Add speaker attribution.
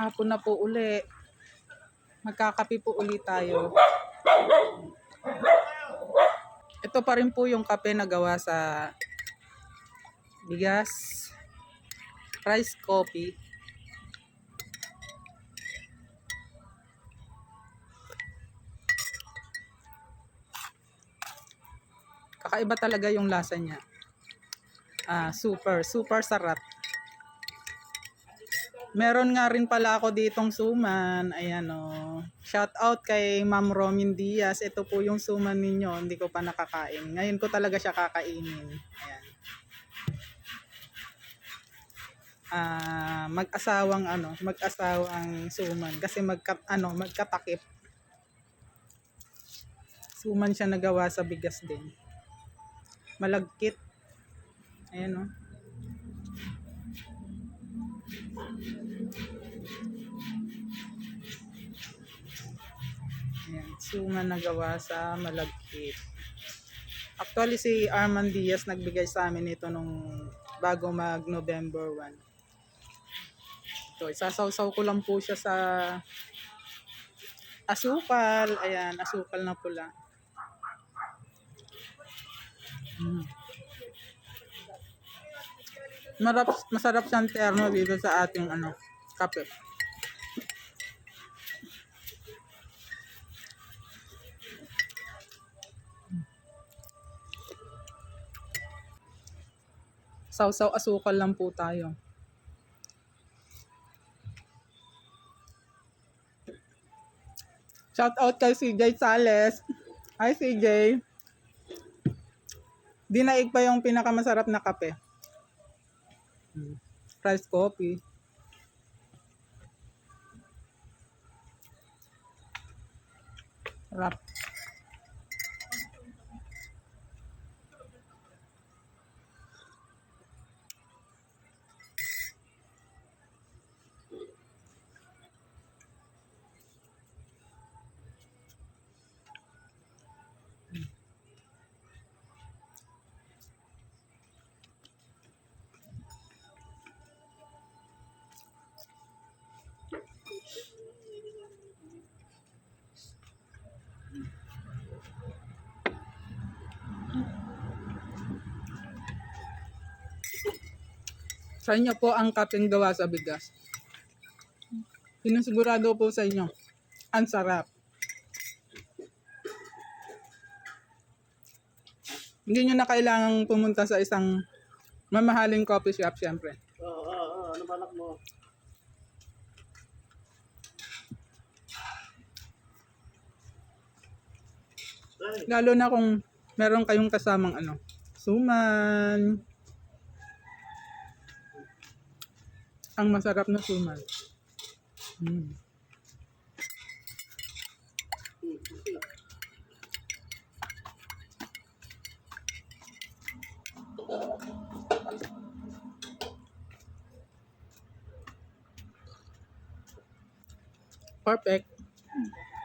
Speaker 1: Hapon na po uli. Magkakape po uli tayo. Ito pa rin po yung kape na gawa sa bigas, rice coffee. Kakaiba talaga yung lasa niya. Ah, super, super sarap. Meron nga rin pala ako ditong suman. Ayan o. Shout out kay Ma'am Romin Diaz. Ito po yung suman ninyo. Hindi ko pa nakakain. Ngayon ko talaga siya kakainin. Ayan. Ah, mag-asawang ano, mag-asawang suman kasi magka, ano, magkatakip. Suman siya nagawa sa bigas din. Malagkit. Ayan o. Ayan, suman na gawa sa malagkit. Actually, si Arman Diaz nagbigay sa amin ito nung bago mag November 1. Ito, isasawsaw ko lang po siya sa asukal. Ayan, asukal na pula. Mm. Marap, masarap siyang terno dito sa ating ano, kape. Sausaw asukal lang po tayo. Shout out kay CJ Sales. Hi CJ. Dinaig pa yung pinakamasarap na kape. Hmm. Rice coffee. Sarap. Sa inyo po ang kapeng gawa sa bigas. Sinusigurado po sa inyo. Ang sarap. Hindi nyo na kailangang pumunta sa isang mamahaling coffee shop, syempre.
Speaker 2: Oo, oo, oo. Ano balak mo?
Speaker 1: Lalo na kung meron kayong kasamang ano, suman. Ang masarap na suman. Mm. Perfect.